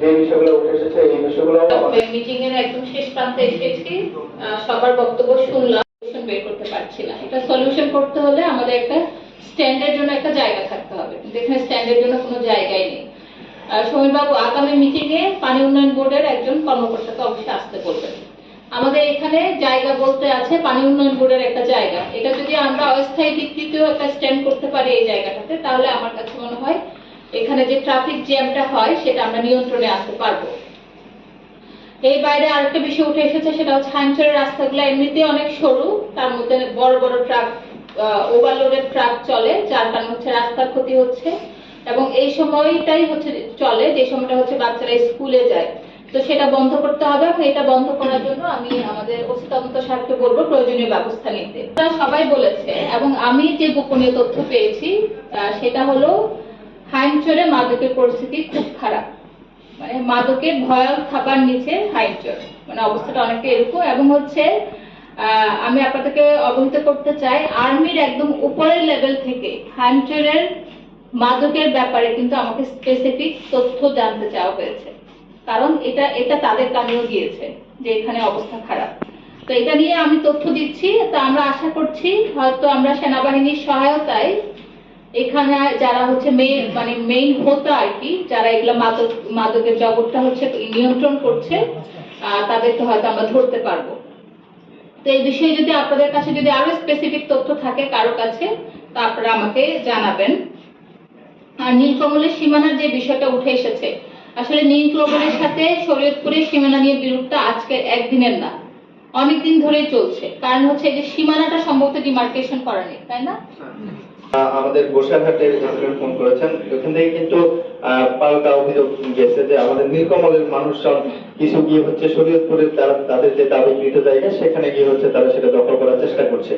যে বিষয়গুলো উঠে এসেছে এই বিষয়গুলো মিটিং এর একদম শেষ প্রান্তে এসেছি। সবার বক্তব্য শুনলাম সলিউশন বের করতে পারছি না। এটা সলিউশন করতে হলে আমাদের একটা স্ট্যান্ডের জন্য একটা জায়গা থাকতে হবে। এখানে স্ট্যান্ডের জন্য কোনো জায়গাই নেই। সমীর বাবু আগামী মিটিং এ পানি উন্নয়ন বোর্ডের একজন কর্মকর্তাকে অবশ্যই আসতে বলবেন। আমাদের এখানে জায়গা বলতে আছে পানি উন্নয়ন বোর্ডের একটা জায়গা। এটা যদি আমরা অস্থায়ী ভিত্তিতেও একটা স্ট্যান্ড করতে পারি এই জায়গাটাতে তাহলে আমার কাছে মনে হয় এখানে যে ট্রাফিক জ্যামটা হয়, সেটা আমরা নিয়ন্ত্রণে আনতে পারব। এই বাইরে আরেকটা বিষয় উঠে এসেছে, সেটা হচ্ছে হাইমচরের রাস্তাগুলো এমনিতেই অনেক সরু, তার মধ্যে বড় বড় ট্রাক ওভারলোডেড ট্রাক চলে, যার কারণে হচ্ছে রাস্তার ক্ষতি হচ্ছে। এবং এই সময়টাই হচ্ছে চলে, যে সময়টা হচ্ছে বাচ্চারা স্কুলে যায়। তো সেটা বন্ধ করতে হবে এবং এটা বন্ধ করার জন্য আমি আমাদের ওসি তদন্ত সাহেবকে বলব, প্রয়োজনীয় ব্যবস্থা নিতে। সবাই বলেছে, এবং আমি যে গোপনীয় তথ্য পেয়েছি সেটা হলো হাইমচরে মাদকের পরিস্থিতি খুব খারাপ। মানে মাদকের ভয়াল থাবার নিচে হাইচর মানে অবস্থাটা অনেকটা এরকম এবং হচ্ছে আমি আপনাদেরকে অবহিত করতে চাই, আর্মির একদম উপরের লেভেল থেকে হাইমচরের মাদকের ব্যাপারে কিন্তু আমাকে স্পেসিফিক তথ্য জানতে চাওয়া হয়েছে। কারণ এটা এটা তাদের কানেও গিয়েছে যে এখানে অবস্থা খারাপ। তো এটা নিয়ে আমি তথ্য দিচ্ছি, তো আমরা আশা করছি হয়তো আমরা সেনাবাহিনীর সহায়তায় এখানে যারা হচ্ছে মেইন মানে মেইন হোতা আর কি, যারা এগুলো মাদক, মাদকের জগৎটা হচ্ছে নিয়ন্ত্রণ করছে তাদেরকে হয়তো আমরা ধরতে পারব। তো এই বিষয়ে যদি আপনাদের কাছে যদি আরও স্পেসিফিক তথ্য থাকে কারও কাছে, তা আপনারা আমাকে জানাবেন। আর নীলকমলের সীমানার যে বিষয়টা উঠে এসেছে, আসলে নীলকমলের সাথে শরীয়তপুরের সীমানা নিয়ে বিরোধটা আজকে একদিনের না। অনেকদিন ধরেই চলছে। কারণ হচ্ছে এই যে সীমানাটা সম্ভবত ডিমার্কেশন করা নেই তাই না? আমাদের গোসাঘাটের এসএসএল ফোন করেছেন। ওখান থেকে কিন্তু পাল্টা অভিযোগ গেছে যে আমাদের নীলকমলের মানুষজন কিছু গিয়ে হচ্ছে শরীয়তপুরের তারা তাদের যে দাবি দাবিকৃত জায়গা সেখানে গিয়ে হচ্ছে তারা সেটা দখল করার চেষ্টা করছে।